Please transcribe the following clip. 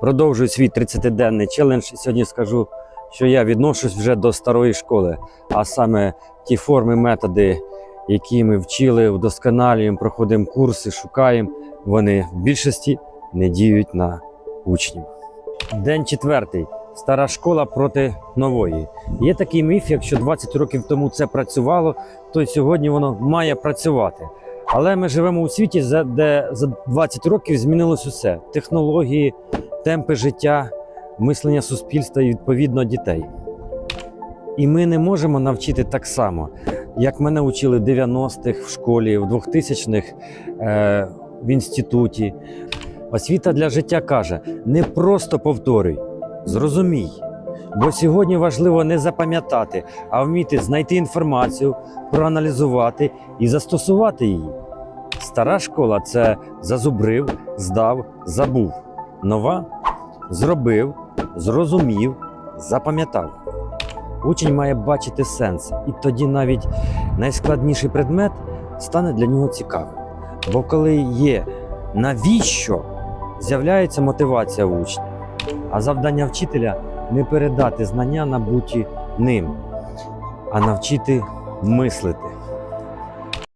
Продовжую свій 30-денний челендж. Сьогодні скажу, що я відношусь вже до старої школи, а саме ті форми, методи, які ми вчили, вдосконалюємо, проходимо курси, шукаємо, вони в більшості не діють на учнів. День четвертий. Стара школа проти нової. Є такий міф, якщо 20 років тому це працювало, то сьогодні воно має працювати. Але ми живемо у світі, де за 20 років змінилось усе: технології, темпи життя, мислення суспільства і відповідно дітей. І ми не можемо навчити так само, як мене учили в 90-х в школі, в 2000-х е, в інституті. Освіта для життя каже: не просто повторюй, зрозумій. Бо сьогодні важливо не запам'ятати, а вміти знайти інформацію, проаналізувати і застосувати її. Стара школа це зазубрив, здав, забув. Нова зробив, зрозумів, запам'ятав. Учень має бачити сенс, і тоді навіть найскладніший предмет стане для нього цікавим. Бо коли є навіщо, з'являється мотивація учня. А завдання вчителя не передати знання, набуті ним, а навчити мислити.